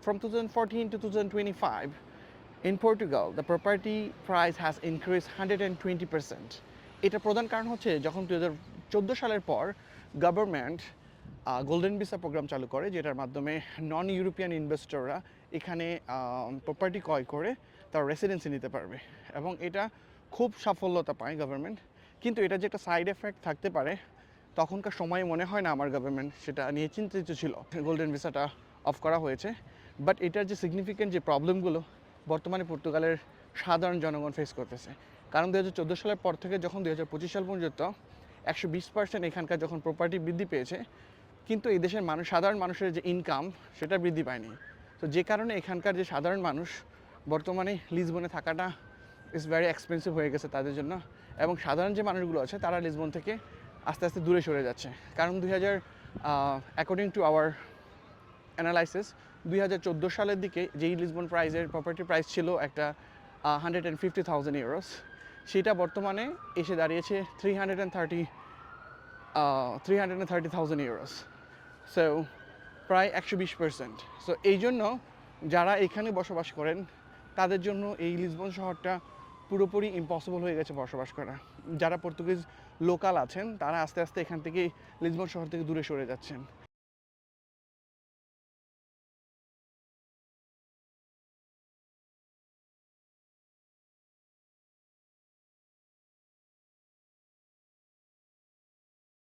from 2014 to 2025, in Portugal, the property price has increased 120%. এটা প্রধান কারণ হচ্ছে যখন দু হাজার চোদ্দ সালের পর গভর্নমেন্ট গোল্ডেন ভিসা প্রোগ্রাম চালু করে যেটার মাধ্যমে নন ইউরোপিয়ান ইনভেস্টররা এখানে প্রপার্টি ক্রয় করে তার রেসিডেন্সি নিতে পারবে। এবং এটা খুব সাফল্যতা পায় গভর্নমেন্ট কিন্তু এটা যে একটা সাইড এফেক্ট থাকতে পারে তখনকার সময় মনে হয় না আমার গভর্নমেন্ট সেটা নিয়ে চিন্তিত ছিল। গোল্ডেন ভিসাটা অফ করা হয়েছে। বাট এটার যে সিগনিফিক্যান্ট যে প্রবলেমগুলো বর্তমানে পর্তুগালের সাধারণ জনগণ ফেস করতেছে। কারণ দু হাজার চোদ্দ সালের পর থেকে যখন দু হাজার পঁচিশ সাল পর্যন্ত একশো বিশ পার্সেন্ট এখানকার যখন প্রপার্টি বৃদ্ধি পেয়েছে, কিন্তু এই দেশের মানুষ, সাধারণ মানুষের যে ইনকাম সেটা বৃদ্ধি পায়নি। তো যে কারণে এখানকার যে সাধারণ মানুষ বর্তমানে লিসবনে থাকাটা ইজ ভেরি এক্সপেন্সিভ হয়ে গেছে তাদের জন্য। এবং সাধারণ যে মানুষগুলো আছে, তারা লিসবন থেকে আস্তে আস্তে দূরে সরে যাচ্ছে। কারণ দুই হাজার অ্যাকর্ডিং টু আওয়ার অ্যানালাইসিস দুই হাজার চোদ্দ সালের দিকে যেই লিসবন প্রাইজের প্রপার্টি প্রাইস ছিল একটা hundred and fifty thousand euros সেটা বর্তমানে এসে দাঁড়িয়েছে three hundred and thirty three hundred and thirty thousand euros so প্রায় একশো বিশ পার্সেন্ট সো এই জন্য যারা এখানে বসবাস করেন, তাদের জন্য এই লিসবন শহরটা পুরোপুরি ইম্পসিবল হয়ে গেছে বসবাস করা। যারা পর্তুগিজ লোকাল আছেন, তারা আস্তে আস্তে এখান থেকে লিসবন শহর থেকে দূরে সরে যাচ্ছেন।